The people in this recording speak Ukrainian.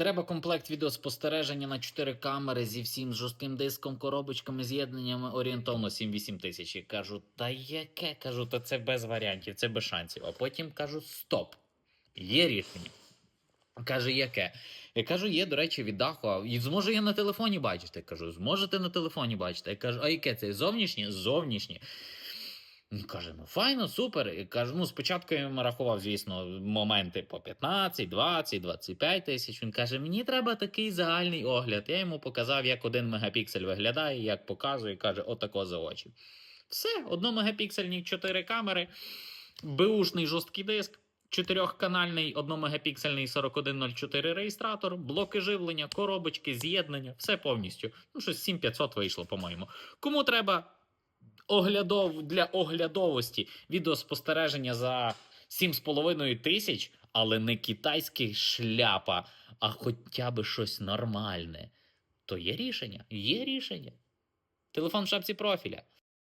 Треба комплект відеоспостереження на 4 камери зі всім жорстким диском, коробочками, з'єднаннями орієнтовно 7-8 тисяч. І кажу, та яке? Кажу, та це без варіантів, це без шансів. А потім кажу: стоп, є рішення. Каже, яке? Я кажу, є, до речі, від Даху. І зможу я на телефоні бачити. Кажу, зможете на телефоні бачити. Я кажу, а яке це? Зовнішнє? Зовнішнє. Він каже, ну файно, супер. І кажу, ну спочатку я йому рахував, звісно, моменти по 15, 20, 25 тисяч. Він каже, мені треба такий загальний огляд. Я йому показав, як один мегапіксель виглядає, як показує, каже, отако за очі. Все, одномегапіксельні 4 камери, беушний жорсткий диск. Чотирьохканальний 1-мегапіксельний 4104 реєстратор, блоки живлення, коробочки, з'єднання, все повністю. Ну, щось 7500 вийшло, по-моєму. Кому треба оглядов... для оглядовості відеоспостереження за 7,5 тисяч, але не китайський шляпа, а хоча б щось нормальне, то є рішення. Є рішення. Телефон в шапці профіля.